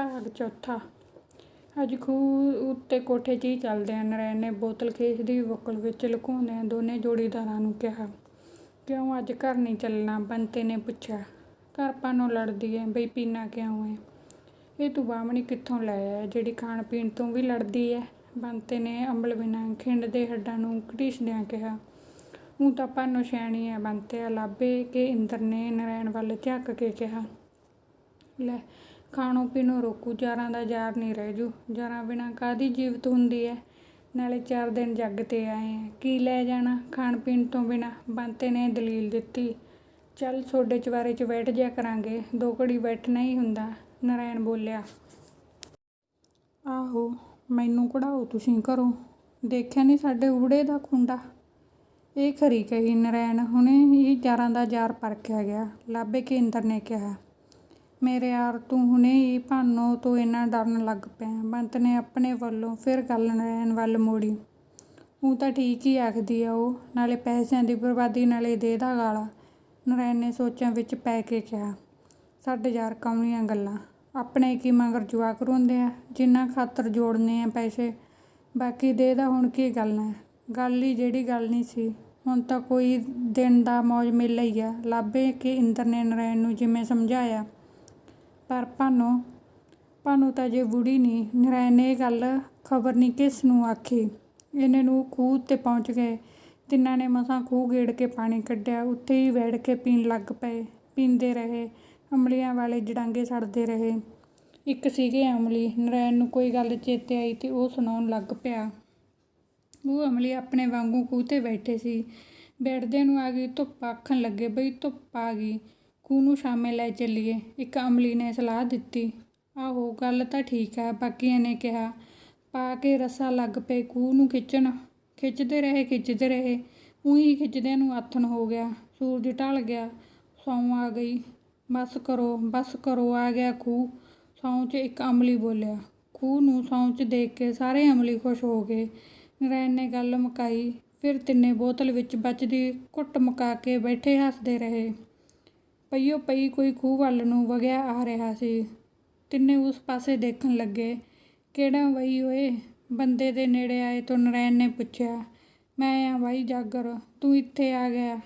ਭਾਗ ਚੌਥਾ। ਅੱਜ ਖੂਹ ਉੱਤੇ ਕੋਠੇ 'ਚ ਹੀ ਚੱਲਦਿਆਂ ਨਰੈਣ ਨੇ ਬੋਤਲ ਖੇਸ ਦੀ ਬੁੱਕਲ ਵਿੱਚ ਲੁਕਾਉਂਦਿਆਂ ਦੋਨੇ ਜੋੜੀਦਾਰਾਂ ਨੂੰ ਕਿਹਾ, ਕਿਉਂ ਅੱਜ ਘਰ ਨਹੀਂ ਚੱਲਣਾ? ਬੰਤੇ ਨੇ ਪੁੱਛਿਆ, ਘਰ ਪਾਨੋਂ ਲੜਦੀ ਐ। ਬਈ ਪੀਣਾ ਕਿਉਂ ਐ? ਇਹ ਤੂੰ ਬਾਹਮਣੀ ਕਿੱਥੋਂ ਲੈ ਆਇਆ? ਜਿਹੜੀ ਖਾਣ ਪੀਣ ਤੋਂ ਵੀ ਲੜਦੀ ਐ? ਬੰਤੇ ਨੇ ਅੰਬਲ ਬਿਨਾਂ ਖਿੰਡ ਦੇ ਹੱਡਾਂ ਨੂੰ ਘੜੀਸਦਿਆਂ ਕਿਹਾ, ਊਂ ਤਾਂ ਪਾਨੋਂ ਸਿਆਣੀ ਐ ਬੰਤਿਆ ਲਾਭੇ ਕੇ ਇੰਦਰ ਨੇ ਨਰੈਣ ਵੱਲ ਝੱਕ ਕੇ ਕਿਹਾ, ਲੈ ਖਾਣੋਂ ਪੀਣੋਂ ਰੋਕੂ ਜਾਰਾਂ ਦਾ ਜਾਰ ਨਹੀਂ ਰਹਿ ਜੂ। ਜਾਰਾਂ ਬਿਨਾਂ ਕਾਹਦੀ ਜੀਵਤ ਹੁੰਦੀ ਐ? ਨਾਲੇ ਚਾਰ ਦਿਨ ਜੱਗ ਤੇ ਆਏ ਐ। ਕੀ ਲੈ ਜਾਣਾ ਖਾਣ ਪੀਣ ਤੋਂ ਬਿਨਾਂ? ਬੰਤੇ ਨੇ ਦਲੀਲ ਦਿੱਤੀ। ਚੱਲ ਤੁਹਾਡੇ ਚਵਾਰੇ 'ਚ ਬੈਠ ਜਿਆ ਕਰਾਂਗੇ। ਦੋ ਘੜੀ ਬੈਠਣਾ ਹੀ ਹੁੰਦਾ। ਨਰੈਣ ਬੋਲਿਆ, ਆਹੋ, ਮੈਨੂੰ ਕਢਾਓ ਤੁਸੀਂ ਘਰੋਂ। ਦੇਖਿਆ ਨਹੀਂ ਸਾਡੇ ਉਬੜੇ ਦਾ ਖੁੰਡਾ? ਇਹ ਖਰੀ ਕਹੀ ਨਰੈਣ ਹੁਣੇ ਹੀ ਜਾਰਾਂ ਦਾ ਜਾਰ ਪਰਖਿਆ ਗਿਆ। ਲਾਭੇ ਕੇਂਦਰ ਨੇ ਕਿਹਾ ਮੇਰੇ ਯਾਰ, ਤੂੰ ਹੁਣੇ ਹੀ ਭਾਨੋ ਤੋਂ ਇੰਨਾ ਡਰਨ ਲੱਗ ਪਿਆ। ਬੰਤ ਨੇ ਆਪਣੇ ਵੱਲੋਂ ਫਿਰ ਗੱਲ ਨਰੈਣ ਵੱਲ ਮੋੜੀ। ਉਹ ਤਾਂ ਠੀਕ ਹੀ ਆਖਦੀ ਆ ਉਹ, ਨਾਲੇ ਪੈਸਿਆਂ ਦੀ ਬਰਬਾਦੀ ਨਾਲੇ ਦੇ ਦਾ ਗਾਲਾ। ਨਰੈਣ ਨੇ ਸੋਚਾਂ ਵਿੱਚ ਪੈ ਕੇ ਕਿਹਾ। ਸਾਡੇ ਯਾਰ ਕੌਣੀਆਂ ਗੱਲਾਂ। ਆਪਣੇ ਕੀ ਮਗਰ ਜਵਾਕ ਰੋਂਦੇ ਆ? ਜਿੰਨਾ ਖਾਤਰ ਜੋੜਨੇ ਆ ਪੈਸੇ। ਬਾਕੀ ਦੇ ਦਾ ਹੁਣ ਕੀ ਗੱਲ ਹੈ ਗੱਲ ਹੀ ਜਿਹੜੀ ਗੱਲ ਨਹੀਂ ਸੀ। ਹੁਣ ਤਾਂ ਕੋਈ ਦਿਨ ਦਾ ਮੌਜ ਮੇਲਾ ਹੀ ਆ। ਲਾਭੇ ਕਿ ਇੰਦਰ ਨੇ ਨਰੈਣ ਨੂੰ ਜਿਵੇਂ ਸਮਝਾਇਆ। ਪਰ ਭਾਨੋ ਭਾਨੋ ਤਾਂ ਜੇ ਬੁੜੀ ਨਹੀਂ ਨਰੈਣ ਨੇ ਇਹ ਗੱਲ ਖਬਰ ਨਹੀਂ ਕਿਸ ਨੂੰ ਆਖੀ। ਇਹਨੇ ਨੂੰ ਖੂਹ ਤੇ ਪਹੁੰਚ ਗਏ। ਤਿੰਨਾਂ ਨੇ ਮਸਾਂ ਖੂਹ ਗੇੜ ਕੇ ਪਾਣੀ ਕੱਢਿਆ। ਉੱਥੇ ਹੀ ਬੈਠ ਕੇ ਪੀਣ ਲੱਗ ਪਏ। ਪੀਂਦੇ ਰਹੇ। ਅਮਲੀਆਂ ਵਾਲੇ ਜੜਾਂਗੇ ਛੱਡਦੇ ਰਹੇ। ਇੱਕ ਸੀਗੇ ਅਮਲੀ। ਨਰੈਣ ਨੂੰ ਕੋਈ ਗੱਲ ਚੇਤੇ ਆਈ ਤੇ ਉਹ ਸੁਣਾਉਣ ਲੱਗ ਪਿਆ। ਉਹ ਅਮਲੀ ਆਪਣੇ ਵਾਂਗੂ ਖੂਹ ਤੇ ਬੈਠੇ ਸੀ। ਬੈਠਦਿਆਂ ਨੂੰ ਆ ਗਈ। ਧੁੱਪ ਆਖਣ ਲੱਗੇ, ਬਈ ਧੁੱਪ ਆ ਗਈ। ਖੂਹ ਨੂੰ ਸ਼ਾਮੇ ਲੈ ਚੱਲੀਏ। ਇੱਕ ਅਮਲੀ ਨੇ ਸਲਾਹ ਦਿੱਤੀ। ਆਹੋ, ਗੱਲ ਤਾਂ ਠੀਕ ਆ ਬਾਕੀਆਂ ਨੇ ਕਿਹਾ, ਪਾ ਕੇ ਰੱਸਾ ਲੱਗ ਪਏ ਖੂਹ ਨੂੰ ਖਿੱਚਣ। ਖਿੱਚਦੇ ਰਹੇ ਖਿੱਚਦੇ ਰਹੇ। ਉਹੀ ਖਿੱਚਦਿਆਂ ਨੂੰ ਆਥਣ ਹੋ ਗਿਆ। ਸੂਰਜ ਢਲ ਗਿਆ। ਸੌਂ ਆ ਗਈ। ਬਸ ਕਰੋ ਬਸ ਕਰੋ, ਆ ਗਿਆ ਖੂਹ। ਸੌਂ 'ਚ ਇੱਕ ਅਮਲੀ ਬੋਲਿਆ। ਖੂਹ ਨੂੰ ਸੌਂ 'ਚ ਦੇਖ ਕੇ ਸਾਰੇ ਅਮਲੀ ਖੁਸ਼ ਹੋ ਗਏ। ਨਰੈਣ ਨੇ ਗੱਲ ਮੁਕਾਈ। ਫਿਰ ਤਿੰਨੇ ਬੋਤਲ ਵਿੱਚ ਬਚਦੀ ਘੁੱਟ ਮੁਕਾ ਕੇ ਬੈਠੇ ਹੱਸਦੇ ਰਹੇ। ਪਈਓ ਪਈ ਕੋਈ ਖੂਹ ਵੱਲ ਨੂੰ ਵਗਿਆ ਆ ਰਿਹਾ ਸੀ। ਤਿੰਨੇ ਉਸ ਪਾਸੇ ਦੇਖਣ ਲੱਗੇ। ਕਿਹੜਾ ਵਈ ਓਏ? ਬੰਦੇ ਦੇ ਨੇੜੇ ਆਏ ਤੋਂ ਨਰੈਣ ਨੇ ਪੁੱਛਿਆ। ਮੈਂ ਆ ਬਾਈ ਜਾਗਰ, ਤੂੰ ਇੱਥੇ ਆ ਗਿਆ।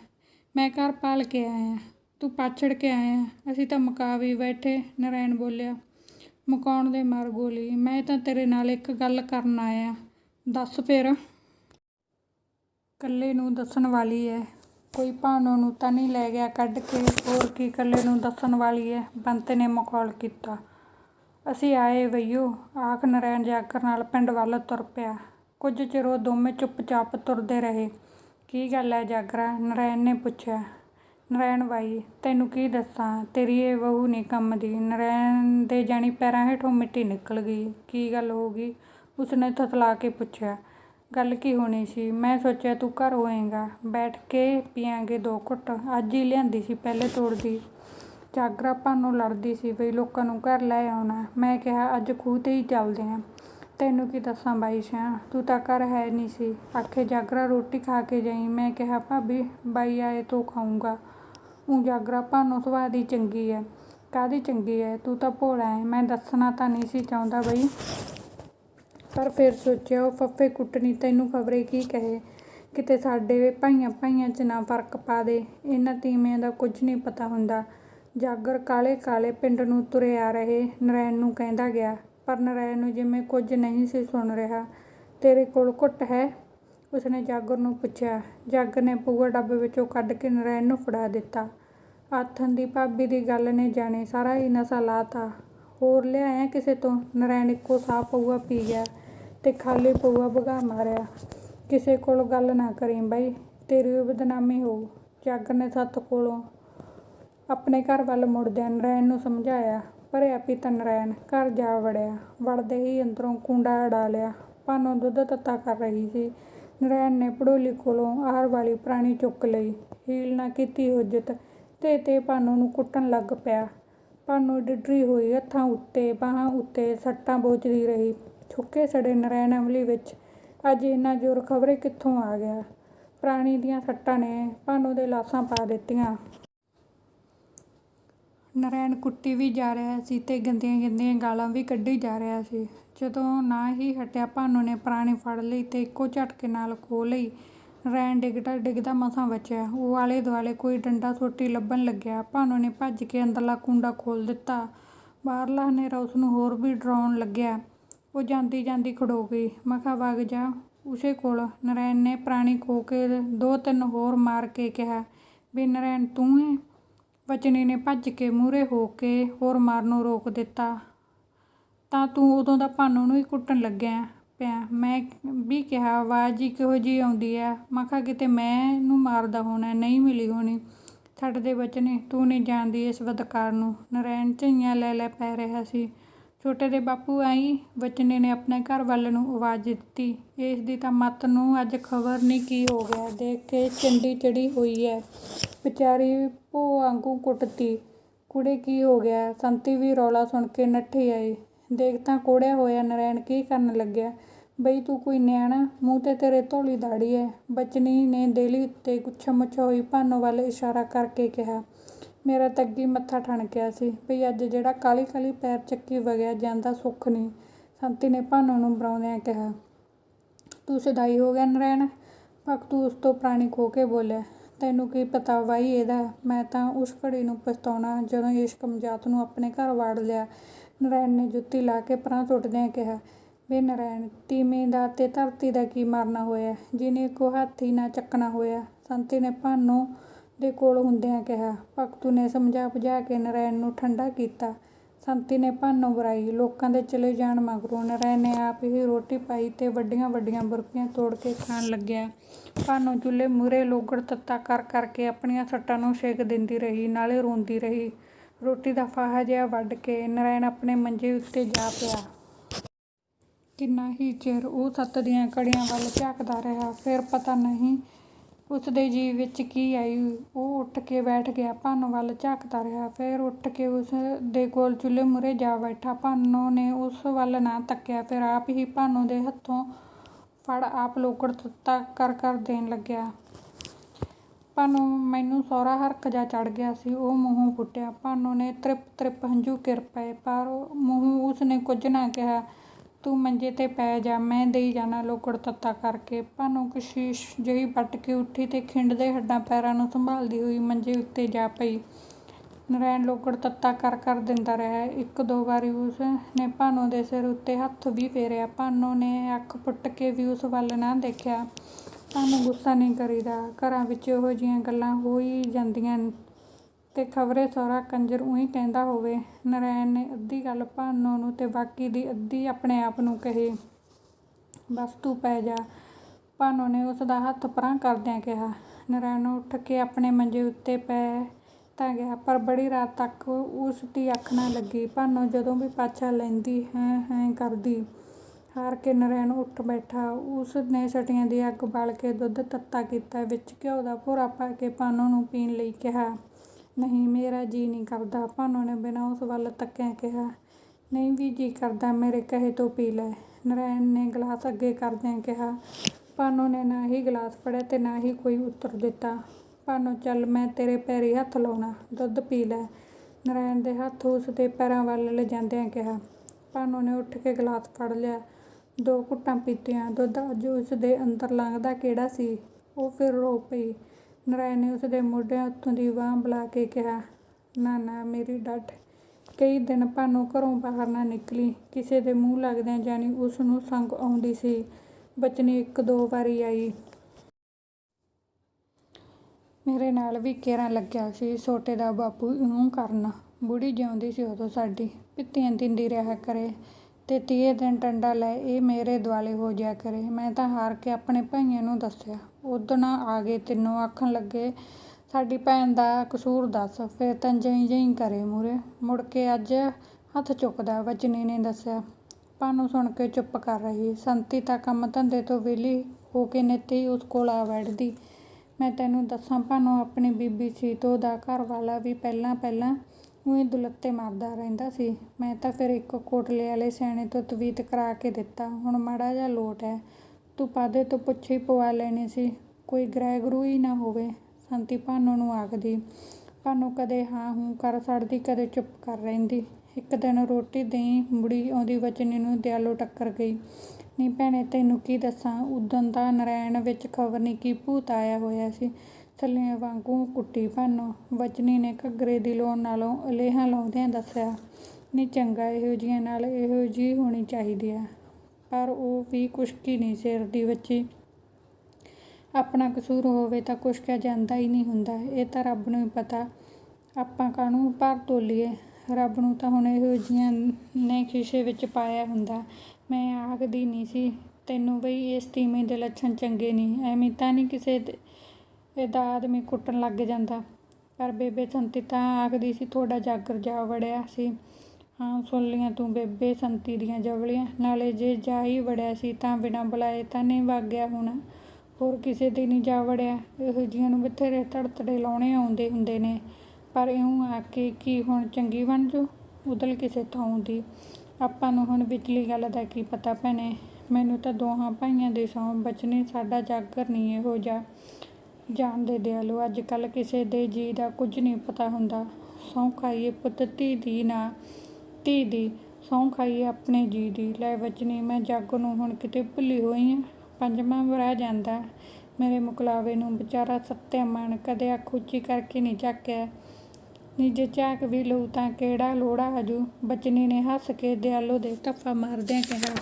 ਮੈਂ ਘਰ ਪਾਲ ਕੇ ਆਇਆ। ਤੂੰ ਪਾਛੜ ਕੇ ਆਇਆ। ਅਸੀਂ ਤਾਂ ਮੁਕਾ ਵੀ ਬੈਠੇ, ਨਰੈਣ ਬੋਲਿਆ। ਮੁਕਾਉਣ ਦੇ ਮਾਰ ਗੋਲੀ ਮੈਂ ਤਾਂ ਤੇਰੇ ਨਾਲ ਇੱਕ ਗੱਲ ਕਰਨ ਆਇਆ। ਦੱਸ ਫਿਰ। ਕੱਲੇ ਨੂੰ ਦੱਸਣ ਵਾਲੀ ਐ। ਕੋਈ ਭਾਨੋ ਨੂੰ ਤਾਂ ਨਹੀਂ ਲੈ ਗਿਆ ਕੱਢ ਕੇ, ਹੋਰ ਕੀ ਕੱਲੇ ਨੂੰ ਦੱਸਣ ਵਾਲੀ ਐ? ਬੰਤ ਨੇ ਮਖੌਲ ਕੀਤਾ। ਅਸੀਂ ਆਏ ਵਈਓ ਆਖ ਨਰੈਣ ਜਾਗਰ ਨਾਲ ਪਿੰਡ ਵੱਲ ਤੁਰ ਪਿਆ। ਕੁਝ ਚਿਰ ਉਹ ਦੋਵੇਂ ਚੁੱਪਚਾਪ ਤੁਰਦੇ ਰਹੇ। ਕੀ ਗੱਲ ਐ ਜਾਗਰਾ ਨਰੈਣ ਨੇ ਪੁੱਛਿਆ। ਨਰੈਣ ਬਾਈ, ਤੈਨੂੰ ਕੀ ਦੱਸਾਂ? ਤੇਰੀ ਇਹ ਬਹੂ ਨਹੀਂ ਕੰਮ ਦੀ। ਨਰੈਣ ਦੇ ਜਾਣੀ ਪੈਰਾਂ ਹੇਠੋਂ ਮਿੱਟੀ ਨਿਕਲ ਗਈ। ਕੀ ਗੱਲ ਹੋ ਗਈ? ਉਸਨੇ ਥਥਲਾ ਕੇ ਪੁੱਛਿਆ। ਗੱਲ ਕੀ ਹੋਣੀ ਸੀ? ਮੈਂ ਸੋਚਿਆ ਤੂੰ ਘਰ ਹੋਏਗਾ। ਬੈਠ ਕੇ ਪੀਆਂਗੇ ਦੋ ਘੁੱਟ। ਅੱਜ ਹੀ ਲਿਆਂਦੀ ਸੀ ਪਹਿਲੇ ਤੋੜਦੀ। ਜਾਗਰਾ ਭਾਨੂੰ ਲੜਦੀ ਸੀ ਬਈ ਲੋਕਾਂ ਨੂੰ ਘਰ ਲੈ ਆਉਣਾ। ਮੈਂ ਕਿਹਾ, ਅੱਜ ਖੂਹ ਤੇ ਹੀ ਚੱਲਦੇ ਆਂ। ਤੈਨੂੰ ਕੀ ਦੱਸਾਂ ਬਾਈ ਸ਼ਾਹ ਤੂੰ ਤਾਂ ਘਰ ਹੈ ਨਹੀਂ ਸੀ। ਆਖੇ, ਜਾਗਰਾ ਰੋਟੀ ਖਾ ਕੇ ਜਾਈ। ਮੈਂ ਕਿਹਾ, ਭਾਬੀ, ਬਾਈ ਆਏ ਤੋਂ ਖਾਊਂਗਾ। ਉਹ ਜਾਗਰਾ ਭਾਨੂੰ ਸੁਭਾਅ ਦੀ ਚੰਗੀ ਐ। ਕਾਹਦੀ ਚੰਗੀ ਐ? ਤੂੰ ਤਾਂ ਭੋਲਾ ਐ। ਮੈਂ ਦੱਸਣਾ ਤਾਂ ਨਹੀਂ ਸੀ ਚਾਹੁੰਦਾ ਬਈ। ਪਰ ਫਿਰ ਸੋਚਿਆ, ਉਹ ਫੱਫੇ ਕੁੱਟਣੀ ਤੈਨੂੰ ਖਬਰੇ ਕੀ ਕਹੇ? ਕਿਤੇ ਸਾਡੇ ਭਾਈਆਂ ਭਾਈਆਂ 'ਚ ਨਾ ਫ਼ਰਕ ਪਾ ਦੇ। ਇਹਨਾਂ ਤੀਵਿਆਂ ਦਾ ਕੁਝ ਨਹੀਂ ਪਤਾ ਹੁੰਦਾ। ਜਾਗਰ ਕਾਲੇ ਕਾਲੇ ਪਿੰਡ ਨੂੰ ਤੁਰੇ ਆ ਰਹੇ, ਨਰੈਣ ਨੂੰ ਕਹਿੰਦਾ ਗਿਆ, ਪਰ ਨਰੈਣ ਨੂੰ ਜਿਵੇਂ ਕੁਝ ਨਹੀਂ ਸੀ ਸੁਣ ਰਿਹਾ। ਤੇਰੇ ਕੋਲ ਘੁੱਟ ਹੈ? ਉਸਨੇ ਜਾਗਰ ਨੂੰ ਪੁੱਛਿਆ। ਜਾਗਰ ਨੇ ਪੂਆ ਡੱਬੇ ਵਿੱਚੋਂ ਕੱਢ ਕੇ ਨਰੈਣ ਨੂੰ ਫੜਾ ਦਿੱਤਾ। ਆਥਣ ਦੀ ਭਾਬੀ ਦੀ ਗੱਲ ਨੇ ਜਾਣੇ, ਸਾਰਾ ਹੀ ਨਸ਼ਾ ਲਾਤਾ। ਹੋਰ ਲਿਆਇਆ ਕਿਸੇ ਤੋਂ? ਨਰੈਣ ਇੱਕੋ ਸਾਹ ਪਊਆ ਪੀ ਗਿਆ। ਤੇ ਖਾਲੀ ਪਊਆ ਭਗਾ ਮਾਰਿਆ। ਕਿਸੇ ਕੋਲ ਗੱਲ ਨਾ ਕਰੀ ਬਈ, ਤੇਰੀ ਬਦਨਾਮੀ ਹੋਊ। ਜੱਗ ਨੇ ਸੱਤ ਕੋਲੋਂ ਆਪਣੇ ਘਰ ਵੱਲ ਮੁੜਦਿਆਂ ਨਰੈਣ ਨੂੰ ਸਮਝਾਇਆ ਭਰਿਆ ਪੀਤਾ ਨਰੈਣ ਘਰ ਜਾ ਵੜਿਆ। ਵੜਦੇ ਹੀ ਅੰਦਰੋਂ ਕੁੰਡਾ ਅੜਾ ਲਿਆ। ਭਾਨੋ ਦੁੱਧ ਤੱਤਾ ਕਰ ਰਹੀ ਸੀ। ਨਰੈਣ ਨੇ ਪੜੋਲੀ ਕੋਲੋਂ ਆਹਰ ਵਾਲੀ ਪ੍ਰਾਣੀ ਚੁੱਕ ਲਈ। ਹੀਲ ਨਾ ਕੀਤੀ ਹੁਜਤ ਤੇ ਤੇ ਭਾਨੋ ਨੂੰ ਕੁੱਟਣ ਲੱਗ ਪਿਆ। ਭਾਨੋ ਡਿਡਰੀ ਹੋਈ ਹੱਥਾਂ ਉੱਤੇ, ਬਾਹਾਂ ਉੱਤੇ, ਸੱਟਾਂ ਬੋਚਦੀ ਰਹੀ। ਛੁੱਕੇ ਸੜੇ ਨਰੈਣ ਅਮਲੀ ਵਿੱਚ। ਅੱਜ ਇੰਨਾ ਜ਼ੋਰ ਖਬਰੇ ਕਿੱਥੋਂ ਆ ਗਿਆ? ਪ੍ਰਾਣੀ ਦੀਆਂ ਸੱਟਾਂ ਨੇ ਭਾਨੋ ਦੇ ਲਾਸਾਂ ਪਾ ਦਿੱਤੀਆਂ। ਨਰੈਣ ਕੁੱਟੀ ਵੀ ਜਾ ਰਿਹਾ ਸੀ ਤੇ ਗੰਦੀਆਂ ਗੰਦੀਆਂ ਗਾਲਾਂ ਵੀ ਕੱਢੀ ਜਾ ਰਿਹਾ ਸੀ। ਜਦੋਂ ਨਾ ਹੀ ਹਟਿਆ ਭਾਨੋ ਨੇ ਪ੍ਰਾਣੀ ਫੜ ਲਈ ਤੇ ਇੱਕੋ ਝਟਕੇ ਨਾਲ ਖੋਹ ਲਈ। ਨਰੈਣ ਡਿੱਗਦਾ ਡਿੱਗਦਾ ਮਸਾਂ ਬਚਿਆ। ਉਹ ਆਲੇ ਦੁਆਲੇ ਕੋਈ ਡੰਡਾ ਸੋਟੀ ਲੱਭਣ ਲੱਗਿਆ। ਭਾਨੋ ਨੇ ਭੱਜ ਕੇ ਅੰਦਰਲਾ ਕੁੰਡਾ ਖੋਲ੍ਹ ਦਿੱਤਾ। ਬਾਹਰਲਾ ਹਨੇਰਾ ਉਸਨੂੰ ਹੋਰ ਵੀ ਡਰਾਉਣ ਲੱਗਿਆ। ਉਹ ਜਾਂਦੀ ਜਾਂਦੀ ਖੜੋ ਗਈ। ਮੈਂ ਕਿਹਾ, ਵਗ ਜਾ। ਉਸੇ ਕੋਲ ਨਾਰਾਇਣ ਨੇ ਪ੍ਰਾਣੀ ਖੋਹ ਕੇ ਦੋ ਤਿੰਨ ਹੋਰ ਮਾਰ ਕੇ ਕਿਹਾ, ਵੀ ਨਾਰਾਇਣ ਤੂੰ ਹੈ ਵਚਨੀ ਨੇ ਭੱਜ ਕੇ ਮੂਹਰੇ ਹੋ ਕੇ ਹੋਰ ਮਾਰਨੋਂ ਰੋਕ ਦਿੱਤਾ। ਤਾਂ ਤੂੰ ਉਦੋਂ ਦਾ ਭਾਨੋ ਨੂੰ ਹੀ ਕੁੱਟਣ ਲੱਗਿਆ ਪਿਆ? ਮੈਂ ਵੀ ਕਿਹਾ, ਆਵਾਜ਼ ਹੀ ਕਿਹੋ ਜਿਹੀ ਆਉਂਦੀ ਆ ਮੈਂ ਕਿਹਾ, ਕਿਤੇ ਮੈਂ ਨੂੰ ਮਾਰਦਾ ਹੋਣਾ, ਨਹੀਂ ਮਿਲੀ ਹੋਣੀ। ਛੱਡ ਦੇ ਵਚਨੇ, ਤੂੰ ਨਹੀਂ ਜਾਣਦੀ ਇਸ ਬਦਕਾਰ ਨੂੰ। ਨਾਰਾਇਣ ਝਈਆਂ ਲੈ ਲੈ ਪੈ ਰਿਹਾ ਸੀ। ਛੋਟੇ ਦੇ ਬਾਪੂ ਆਈ ਵਚਨੇ ਨੇ ਆਪਣੇ ਘਰ ਵੱਲ ਨੂੰ ਆਵਾਜ਼ ਦਿੱਤੀ। ਇਸ ਦੀ ਤਾਂ ਮੱਤ ਨੂੰ ਅੱਜ ਖਬਰ ਨਹੀਂ ਕੀ ਹੋ ਗਿਆ। ਦੇਖ ਕੇ ਚੰਡੀ ਚੜੀ ਹੋਈ ਹੈ। ਵਿਚਾਰੀ ਭੋ ਵਾਂਗੂ ਕੁੱਟਤੀ। ਕੁੜੇ ਕੀ ਹੋ ਗਿਆ? ਸੰਤੀ ਵੀ ਰੌਲਾ ਸੁਣ ਕੇ ਨੱਠੀ ਆਈ। ਦੇਖ ਤਾਂ ਕੋੜਿਆ ਹੋਇਆ ਨਰੈਣ ਕੀ ਕਰਨ ਲੱਗਿਆ? ਬਈ ਤੂੰ ਕੋਈ ਨਿਆਣਾ? ਮੂੰਹ ਤੇ ਤੇਰੇ ਧੌਲੀ ਦਾੜੀ ਐ ਬਚਨੀ ਨੇ ਦੇਲੀ ਉੱਤੇ ਗੁੱਛਾ ਮੁੱਛਾ ਹੋਈ ਭਾਨੋ ਵੱਲ ਇਸ਼ਾਰਾ ਕਰਕੇ ਕਿਹਾ ਮੇਰਾ ਤਾਂ ਅੱਗੇ ਮੱਥਾ ਠਣਕਿਆ ਸੀ ਬਈ ਅੱਜ ਜਿਹੜਾ ਕਾਲੀ ਕਾਲੀ ਪੈਰ ਚੱਕੀ ਵਗਿਆ ਜਾਂਦਾ ਸੁੱਖ ਨਹੀਂ ਸੰਤੀ ਨੇ ਭਾਨੋ ਨੂੰ ਬੁਲਾਉਂਦਿਆਂ ਕਿਹਾ, ਤੂੰ ਸਦਾਈ ਹੋ ਗਿਆ ਨਰੈਣ, ਭਗਤੂ ਉਸ ਤੋਂ ਪ੍ਰਾਣੀ ਖੋ ਕੇ ਬੋਲਿਆ, ਤੈਨੂੰ ਕੀ ਪਤਾ ਵਾਈ ਇਹਦਾ, ਮੈਂ ਤਾਂ ਉਸ ਘੜੀ ਨੂੰ ਪਛਤਾਉਣਾ ਜਦੋਂ ਇਸ਼ਕ ਨੂੰ ਆਪਣੇ ਘਰ ਵਾੜ ਲਿਆ। ਨਰੈਣ ਨੇ ਜੁੱਤੀ ਲਾ ਕੇ ਪਰਾਂ ਟੁੱਟਦਿਆਂ ਕਿਹਾ, ਵੇ ਨਰੈਣ, ਤੀਵੇਂ ਦਾ ਤੇ ਧਰਤੀ ਦਾ ਕੀ ਮਾਰਨਾ ਹੋਇਆ? ਜਿਹਨੇ ਕੋ ਹੱਥੀ ਨਾ ਚੱਕਣਾ ਹੋਇਆ। ਸੰਤੀ ਨੇ ਭਾਨੋ ਦੇ ਕੋਲ ਹੁੰਦਿਆਂ ਕਿਹਾ, ਭਗਤੂ ਨੇ ਸਮਝਾ ਬੁਝਾ ਕੇ ਨਾਰਾਇਣ ਨੂੰ ਠੰਡਾ ਕੀਤਾ। ਸੰਤੀ ਨੇ ਭਾਨੋ ਬੁਰਾਈ ਲੋਕਾਂ ਦੇ ਚਲੇ ਜਾਣ ਮਗਰੋਂ ਨਰੈਣ ਨੇ ਆਪ ਹੀ ਰੋਟੀ ਪਾਈ ਤੇ ਵੱਡੀਆਂ ਵੱਡੀਆਂ ਬਰਫੀਆਂ ਤੋੜ ਕੇ ਖਾਣ ਲੱਗਿਆ। ਭਾਨੋ ਚੁੱਲ੍ਹੇ ਮੂਹਰੇ ਲੋਗੜ ਤੱਤਾ ਕਰ ਕਰਕੇ ਆਪਣੀਆਂ ਸੱਟਾਂ ਨੂੰ ਛੇਕ ਦਿੰਦੀ ਰਹੀ, ਨਾਲੇ ਰੋਂਦੀ ਰਹੀ। ਰੋਟੀ ਦਾ ਫਾਹਾ ਜਿਹਾ ਵੱਢ ਕੇ ਨਾਰਾਇਣ ਆਪਣੇ ਮੰਜੇ ਉੱਤੇ ਜਾ ਪਿਆ। ਕਿੰਨਾ ਹੀ ਚਿਰ ਉਹ ਸੱਤ ਦੀਆਂ ਕੜੀਆਂ ਵੱਲ ਝਾਕਦਾ ਰਿਹਾ, ਫਿਰ ਪਤਾ ਨਹੀਂ ਉਸਦੇ ਜੀਅ ਵਿੱਚ ਕੀ ਆਈ? ਉਹ ਉੱਠ ਕੇ ਬੈਠ ਗਿਆ। ਭਾਨੋ ਵੱਲ ਝਾਕਦਾ ਰਿਹਾ। ਫਿਰ ਉੱਠ ਕੇ ਉਸ ਦੇ ਕੋਲ ਚੁੱਲ੍ਹੇ ਮੂਹਰੇ ਜਾ ਬੈਠਾ। ਭਾਨੋ ਨੇ ਉਸ ਵੱਲ ਨਾ ਤੱਕਿਆ। ਫਿਰ ਆਪ ਹੀ ਭਾਨੋ ਦੇ ਹੱਥੋਂ ਫੜ ਆਪ ਲੋਕੜ ਤੱਤਾ ਕਰ ਕਰ ਦੇਣ ਲੱਗਿਆ। ਭਾਨੋ, ਮੈਨੂੰ ਸਹੁਰਾ ਹਰਖ ਜਾ ਚੜ ਗਿਆ ਸੀ। ਉਹ ਮੂੰਹੋਂ ਫੁੱਟਿਆ ਭਾਨੋ ਨੇ ਤ੍ਰਿਪ ਤ੍ਰਿਪ ਹੰਝੂ ਕਿਰ ਪਏ। ਪਰ ਮੂੰਹੋਂ ਉਸਨੇ ਕੁਝ ਨਾ ਕਿਹਾ। ਤੂੰ ਮੰਜੇ ਤੇ ਪੈ ਜਾ, ਮੈਂ ਦੇਈ ਜਾਣਾ ਲੋਕੜ ਤੱਤਾ ਕਰਕੇ। ਭਾਨੋ ਕਸ਼ੀਸ਼ ਜਿਹੀ ਵੱਟ ਕੇ ਉੱਠੀ ਤੇ ਖਿੰਡ ਦੇ ਹੱਡਾਂ ਪੈਰਾਂ ਨੂੰ ਸੰਭਾਲਦੀ ਹੋਈ ਮੰਜੇ ਉੱਤੇ ਜਾ ਪਈ। ਨਰੈਣ ਲੋਕੜ ਤੱਤਾ ਕਰ ਕਰ ਦਿੰਦਾ ਰਿਹਾ। ਇੱਕ ਦੋ ਵਾਰੀ ਉਸ ਨੇ ਭਾਨੋ ਦੇ ਸਿਰ ਉੱਤੇ ਹੱਥ ਵੀ ਫੇਰਿਆ। ਭਾਨੋ ਨੇ ਅੱਖ ਪੁੱਟ ਕੇ ਵੀ ਉਸ ਵੱਲ ਨਾ ਦੇਖਿਆ। ਭਾਨੋ ਗੁੱਸਾ ਨਹੀਂ ਕਰੀਦਾ। ਘਰਾਂ ਵਿੱਚ ਇਹੋ ਜਿਹੀਆਂ ਗੱਲਾਂ ਹੋ ਹੀ ਜਾਂਦੀਆਂ ਤੇ ਖਬਰੇ ਸਹੁਰਾ ਕੰਜਰ ਊਂ ਕਹਿੰਦਾ ਹੋਵੇ, ਨਰੈਣ ਨੇ ਅੱਧੀ ਗੱਲ ਭਾਨੋ ਨੂੰ ਤੇ ਬਾਕੀ ਦੀ ਅੱਧੀ ਆਪਣੇ ਆਪ ਨੂੰ ਕਹੀ। ਬਸ ਤੂੰ ਪੈ ਜਾ। ਭਾਨੋ ਨੇ ਉਸ ਦਾ ਹੱਥ ਪਰਾਂ ਕਰਦਿਆਂ ਕਿਹਾ, ਨਰੈਣ, ਉੱਠ ਕੇ ਆਪਣੇ ਮੰਜੇ ਉੱਤੇ ਪੈ ਤਾਂ ਗਿਆ, ਪਰ ਬੜੀ ਰਾਤ ਤੱਕ ਉਸ ਦੀ ਅੱਖ ਨਾ ਲੱਗੀ। ਭਾਨੋ ਜਦੋਂ ਵੀ ਪਾਛਾ ਲੈਂਦੀ, ਹੈਂ ਹੈਂ ਕਰਦੀ। ਹਾਰ ਕੇ ਨਰੈਣ ਉੱਠ ਬੈਠਾ। ਉਸ ਨੇ ਸਟੀਆਂ ਦੀ ਅੱਗ ਬਾਲ ਕੇ ਦੁੱਧ ਤੱਤਾ ਕੀਤਾ, ਵਿੱਚ ਘਿਓ ਦਾ ਭੋਰਾ ਪਾ ਕੇ ਭਾਨੋ ਨੂੰ ਪੀਣ ਲਈ ਕਿਹਾ। ਨਹੀਂ, ਮੇਰਾ ਜੀ ਨਹੀਂ ਕਰਦਾ। ਭਾਨੋ ਨੇ ਬਿਨਾਂ ਉਸ ਵੱਲ ਤੱਕਿਆਂ ਕਿਹਾ, ਨਹੀਂ ਵੀ ਜੀ ਕਰਦਾ, ਮੇਰੇ ਕਹੇ ਤੋਂ ਪੀ ਲੈ। ਨਰੈਣ ਨੇ ਗਲਾਸ ਅੱਗੇ ਕਰਦਿਆਂ ਕਿਹਾ, ਭਾਨੋ ਨੇ ਨਾ ਹੀ ਗਲਾਸ ਫੜਿਆ ਤੇ ਨਾ ਹੀ ਕੋਈ ਉੱਤਰ ਦਿੱਤਾ। ਭਾਨੋ, ਚੱਲ ਮੈਂ ਤੇਰੇ ਪੈਰੀ ਹੱਥ ਲਾਉਣਾ, ਦੁੱਧ ਪੀ ਲੈ। ਨਰੈਣ ਦੇ ਹੱਥ ਉਸ ਦੇ ਪੈਰਾਂ ਵੱਲ ਲਿਜਾਂਦਿਆਂ ਕਿਹਾ, ਭਾਨੋ ਨੇ ਉੱਠ ਕੇ ਗਲਾਸ ਫੜ ਲਿਆ। ਦੋ ਘੁੱਟਾਂ ਪੀਤੀਆਂ, ਦੁੱਧ ਅੱਜ ਉਸ ਦੇ ਅੰਦਰ ਲੰਘਦਾ ਕਿਹੜਾ ਸੀ? ਉਹ ਫਿਰ ਰੋ ਪਈ। ਨਰੈਣ ਨੇ ਉਸ ਦੇ ਮੋਢਿਆਂ ਉੱਤੋਂ ਦੀ ਬਾਂਹ ਬੁਲਾ ਕੇ ਕਿਹਾ ਨਾ ਨਾ ਮੇਰੀ ਡੱਡ ਕਈ ਦਿਨ ਭਾਨੋ ਘਰੋਂ ਬਾਹਰ ਨਾ ਨਿਕਲੀ। ਕਿਸੇ ਦੇ ਮੂੰਹ ਲੱਗਦਿਆਂ ਜਾਣੀ ਉਸ ਨੂੰ ਸੰਗ ਆਉਂਦੀ ਸੀ। ਬਚਨੀ ਇੱਕ ਦੋ ਵਾਰੀ ਆਈ। ਮੇਰੇ ਨਾਲ ਵੀ ਕੇਰਾਂ ਲੱਗਿਆ ਸੀ ਛੋਟੇ ਦਾ ਬਾਪੂ ਇਉਂ ਕਰਨ। ਬੁੜੀ ਜਿਉਂਦੀ ਸੀ ਉਦੋਂ ਸਾਡੀ। ਪਿੱਤੀਆਂ ਦਿੰਦੀ ਰਿਹਾ ਕਰੇ ਤੇ ਤੀਏ ਦਿਨ ਟੰਡਾ ਲੈ, ਇਹ ਮੇਰੇ ਦੁਆਲੇ ਹੋ ਜਿਆ ਕਰੇ। ਮੈਂ ਤਾਂ ਹਾਰ ਕੇ ਆਪਣੇ ਭਾਈਆਂ ਨੂੰ ਦੱਸਿਆ। ਉਦਣ ਆ ਗਏ, ਤਿੰਨੋਂ ਆਖਣ ਲੱਗੇ, ਸਾਡੀ ਭੈਣ ਦਾ ਕਸੂਰ ਦੱਸ। ਫਿਰ ਤਾਂ ਜਈ ਜਈ ਕਰੇ ਮੂਰੇ ਮੁੜ ਕੇ ਅੱਜ ਹੱਥ ਚੁੱਕਦਾ ਵਚਨੀ ਨੇ ਦੱਸਿਆ, ਭਾਨੂੰ ਸੁਣ ਕੇ ਚੁੱਪ ਕਰ ਰਹੀ। ਸੰਤੀ ਤਾਂ ਕੰਮ ਧੰਦੇ ਤੋਂ ਵਿਹਲੀ ਹੋ ਕੇ ਨਿੱਤ ਹੀ ਉਸ ਕੋਲ ਆ ਬੈਠਦੀ। ਮੈਂ ਤੈਨੂੰ ਦੱਸਾਂ, ਭਾਨੂੰ ਆਪਣੀ ਬੀਬੀ ਸੀਤੋ ਦਾ ਘਰ ਵਾਲਾ ਵੀ ਪਹਿਲਾਂ ਪਹਿਲਾਂ ਉਹੀ ਦੁਲੱਤੇ ਮਾਰਦਾ ਰਹਿੰਦਾ ਸੀ। ਮੈਂ ਤਾਂ ਫਿਰ ਇੱਕ ਕੋਟਲੇ ਵਾਲੇ ਸਿਆਣੇ ਤੋਂ ਤਵੀਤ ਕਰਾ ਕੇ ਦਿੱਤਾ। ਹੁਣ ਮਾੜਾ ਜਿਹਾ ਲੋਟ ਹੈ। ਤੂੰ ਪਾਦੇ ਤੋਂ ਪੁੱਛੇ ਹੀ ਪਵਾ ਲੈਣੀ ਸੀ। ਕੋਈ ਗ੍ਰਹਿ ਗੁਰੂ ਹੀ ਨਾ ਹੋਵੇ, ਸੰਤੀ ਭਾਨੋ ਨੂੰ ਆਖਦੀ। ਭਾਨੋ ਕਦੇ ਹਾਂ ਹੂੰ ਕਰ ਛੱਡਦੀ ਕਦੇ ਚੁੱਪ ਕਰ ਰਹਿੰਦੀ। ਇੱਕ ਦਿਨ ਰੋਟੀ ਦੇਈ ਮੁੜੀ ਆਉਂਦੀ ਵਚਨੀ ਨੂੰ ਦਿਆਲੋ ਟੱਕਰ ਗਈ। ਨੀ ਭੈਣੇ, ਤੈਨੂੰ ਕੀ ਦੱਸਾਂ? ਉਦਣ ਦਾ ਨਰਾਇਣ ਵਿੱਚ ਖਬਰ ਨਹੀਂ ਕੀ ਭੂਤ ਆਇਆ ਹੋਇਆ ਸੀ। ਥੱਲੇ ਵਾਂਗੂ ਕੁੱਟੀ ਭਾਨੋ। ਵਚਨੀ ਨੇ ਘੱਗਰੇ ਦੀ ਲੋੜ ਨਾਲੋਂ ਅਲੇਹਾਂ ਲਾਉਂਦਿਆਂ ਦੱਸਿਆ ਨਹੀਂ ਚੰਗਾ, ਇਹੋ ਜਿਹੀਆਂ ਨਾਲ ਇਹੋ ਜਿਹੀ ਹੋਣੀ ਚਾਹੀਦੀ ਆ। ਪਰ ਉਹ ਵੀ ਕੁਸ਼ਕੀ ਨਹੀਂ ਸਿਰ ਦੀ ਬੱਚੀ। ਆਪਣਾ ਕਸੂਰ ਹੋਵੇ ਤਾਂ ਕੁਸ਼ਕਿਆ ਜਾਂਦਾ ਹੀ ਨਹੀਂ ਹੁੰਦਾ। ਇਹ ਤਾਂ ਰੱਬ ਨੂੰ ਹੀ ਪਤਾ। ਆਪਾਂ ਕਾਹਨੂੰ ਭਰ ਤੋਲੀਏ? ਰੱਬ ਨੂੰ ਤਾਂ ਹੁਣ ਇਹੋ ਜਿਹੀਆਂ ਨੇ ਖਿਸ਼ੇ ਵਿੱਚ ਪਾਇਆ ਹੁੰਦਾ। ਮੈਂ ਆਖਦੀ ਨਹੀਂ ਸੀ, ਤੈਨੂੰ ਬਈ ਇਸ ਤੀਵੇਂ ਦੇ ਲੱਛਣ ਚੰਗੇ ਨਹੀਂ। ਐਵੇਂ ਤਾਂ ਨਹੀਂ ਕਿਸੇ ਦੇ, ਇਹਦਾ ਆਦਮੀ ਕੁੱਟਣ ਲੱਗ ਜਾਂਦਾ। ਪਰ ਬੇਬੇ ਸੰਤੀ ਤਾਂ ਆਖਦੀ ਸੀ ਤੁਹਾਡਾ ਜਾਗਰ ਜਾ ਵੜਿਆ ਸੀ। ਹਾਂ, ਸੁਣ ਲੀਆਂ ਤੂੰ ਬੇਬੇ, ਸੰਤੀ ਦੀਆਂ ਜਵਲੀਆਂ। ਨਾਲੇ ਜੇ ਜਾ ਹੀ ਵੜਿਆ ਸੀ ਤਾਂ ਬਿਨਾਂ ਬੁਲਾਏ ਤਾਂ ਨਹੀਂ ਵਗ ਗਿਆ ਹੋਣਾ। ਹੋਰ ਕਿਸੇ ਦੇ ਨਹੀਂ ਜਾ ਵੜਿਆ। ਇਹੋ ਜਿਹੀਆਂ ਨੂੰ ਬਥੇਰੇ ਧੜਤੜੇ ਲਾਉਣੇ ਆਉਂਦੇ ਹੁੰਦੇ ਨੇ। ਪਰ ਇਉਂ ਆ ਕੇ ਕੀ ਹੁਣ ਚੰਗੀ ਬਣ ਜੂ? ਉਦਲ ਕਿਸੇ ਥਾਂ ਦੀ। ਆਪਾਂ ਨੂੰ ਹੁਣ ਵਿਚਲੀ ਗੱਲ ਦਾ ਕੀ ਪਤਾ ਭੈਣੇ? ਮੈਨੂੰ ਤਾਂ ਦੋਹਾਂ ਭਾਈਆਂ ਦੇ ਸਹੁੰ ਬਚਨੇ ਸਾਡਾ ਜਾਗਰ ਨਹੀਂ ਇਹੋ ਜਿਹਾ। ਜਾਣਦੇ ਦਿਆਲੋ ਅੱਜ ਕੱਲ ਕਿਸੇ ਦੇ ਜੀ ਦਾ ਕੁਝ ਨਹੀਂ ਪਤਾ ਹੁੰਦਾ। ਸਹੁੰ ਖਾਈਏ ਪੁੱਤ ਧੀ ਦੀ ਨਾ। ਧੀ ਦੀ ਸਹੁੰ ਖਾਈਏ ਆਪਣੇ ਜੀ ਦੀ। ਲੈ ਬਚਨੀ, ਮੈਂ ਜੱਗ ਨੂੰ ਹੁਣ ਕਿਤੇ ਭੁੱਲੀ ਹੋਈ ਆ। ਪੰਜਵਾਂ ਰਹਿ ਜਾਂਦਾ ਮੇਰੇ ਮੁਕਲਾਵੇ ਨੂੰ ਵਿਚਾਰਾ ਸੱਤਿਆ ਮਨ ਕਦੇ ਅੱਖ ਉੱਚੀ ਕਰਕੇ ਨਹੀਂ ਝਾਕਿਆ। ਨੀ ਜੇ ਝਾਕ ਵੀ ਲਊ ਤਾਂ ਕਿਹੜਾ ਲੋੜਾ ਹਜੂ। ਬਚਨੀ ਨੇ ਹੱਸ ਕੇ ਦਿਆਲੋ ਦੇ ਧੱਫਾ ਮਾਰਦਿਆਂ ਕਿਹਾ।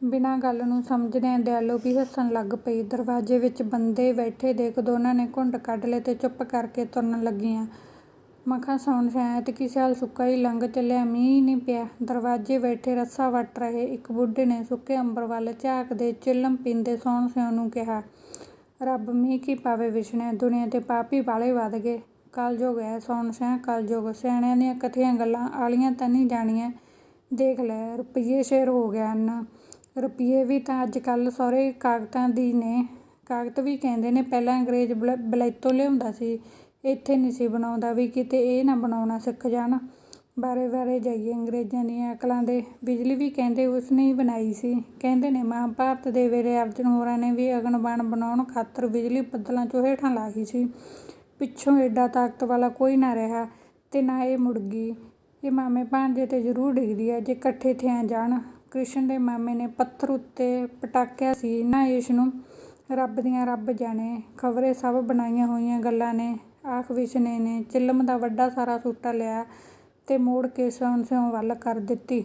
ਬਿਨਾਂ ਗੱਲ ਨੂੰ ਸਮਝਦਿਆਂ ਦਿਆਲੋ ਵੀ ਹੱਸਣ ਲੱਗ ਪਈ। ਦਰਵਾਜ਼ੇ ਵਿੱਚ ਬੰਦੇ ਬੈਠੇ ਦੇਖ ਦੋਨਾਂ ਨੇ ਘੁੰਡ ਕੱਢ ਲਏ ਤੇ ਚੁੱਪ ਕਰਕੇ ਤੁਰਨ ਲੱਗੀਆਂ। ਮਖਾਂ ਸੌਣ ਸ਼ਾਇਦ ਕਿਸੇ ਹਾਲ ਸੁੱਕਾ ਹੀ ਲੰਘ ਚੱਲਿਆ, ਮੀਂਹ ਨਹੀਂ ਪਿਆ। ਦਰਵਾਜ਼ੇ ਬੈਠੇ ਰੱਸਾ ਵੱਟ ਰਹੇ, ਇੱਕ ਬੁੱਢੇ ਨੇ ਸੁੱਕੇ ਅੰਬਰ ਵੱਲ ਝਾਕਦੇ ਚਿਲਮ ਪੀਂਦੇ ਸੌਣ ਸਿਉ ਨੂੰ ਕਿਹਾ, ਰੱਬ ਮੀਂਹ ਕੀ ਪਾਵੇ ਵਿਛਣੇ ਦੁਨੀਆ ਤੇ ਪਾਪੀ ਵਾਲੇ ਵੱਧ ਗਏ। ਕਲਯੁਗ ਹੈ ਸੌਣ ਸਿਆ ਕਲਯੁਗ ਸਿਆਣਿਆਂ ਦੀਆਂ ਕਥੀਆਂ ਗੱਲਾਂ ਆਲੀਆਂ ਤਾਂ ਨਹੀਂ ਜਾਣੀਆਂ। ਦੇਖ ਲੈ, ਰੁਪਈਏ ਸ਼ੇਰ ਹੋ ਗਿਆ ਨਾ ਰੁਪਈਏ ਵੀ ਤਾਂ ਅੱਜ ਕੱਲ ਸਾਰੇ ਕਾਗਤਾਂ ਦੀ ਨੇ। ਕਾਗਤ ਵੀ ਕਹਿੰਦੇ ਨੇ, ਪਹਿਲਾਂ ਅੰਗਰੇਜ਼ ਬਲ, ਬਲੈਤੋਂ ਲਿਆਉਂਦਾ ਸੀ। ਇੱਥੇ ਨਹੀਂ ਸੀ ਬਣਾਉਂਦਾ ਵੀ ਕਿਤੇ ਇਹ ਨਾ ਬਣਾਉਣਾ ਸਿੱਖ ਜਾਣ। ਬਾਰੇ ਬਾਰੇ ਜਾਈਏ ਅੰਗਰੇਜ਼ਾਂ ਦੀਆਂ ਅਕਲਾਂ ਦੇ। ਬਿਜਲੀ ਵੀ ਕਹਿੰਦੇ ਉਸਨੇ ਹੀ ਬਣਾਈ ਸੀ। ਕਹਿੰਦੇ ਨੇ ਮਹਾਭਾਰਤ ਦੇ ਵੇਲੇ ਅਰਜਨ ਹੋਰਾਂ ਨੇ ਵੀ ਅਗਨਬਾਣ ਬਣਾਉਣ ਖਾਤਰ ਬਿਜਲੀ ਬੱਦਲਾਂ ਚੋਂ ਹੇਠਾਂ ਲਾਹੀ ਸੀ। ਪਿੱਛੋਂ ਐਡਾ ਤਾਕਤ ਵਾਲਾ ਕੋਈ ਨਾ ਰਿਹਾ ਤੇ ਨਾ ਇਹ ਮੁੜ ਗਈ। ਇਹ ਮਾਮੇ ਭਾਂਜੇ ਤੇ ਜ਼ਰੂਰ ਡਿੱਗਦੀ ਹੈ ਜੇ ਇਕੱਠੇ ਥਿਆਂ ਜਾਣ। ਕ੍ਰਿਸ਼ਨ ਦੇ ਮਾਮੇ ਨੇ ਪੱਥਰ ਉੱਤੇ ਪਟਾਕਿਆ ਸੀ। ਨਾ ਇਸ ਨੂੰ ਰੱਬ ਦੀਆਂ ਰੱਬ ਜਾਣੇ। ਖਬਰੇ ਸਭ ਬਣਾਈਆਂ ਹੋਈਆਂ ਗੱਲਾਂ ਨੇ। ਆਖ ਵਿਸ਼ਨੇ ਨੇ। ਚਿਲਮ ਦਾ ਵੱਡਾ ਸਾਰਾ ਸੂਟਾ ਲਿਆ ਤੇ ਮੋੜ ਕੇ ਸੌਣ ਸਿਉਂ ਵੱਲ ਕਰ ਦਿੱਤੀ।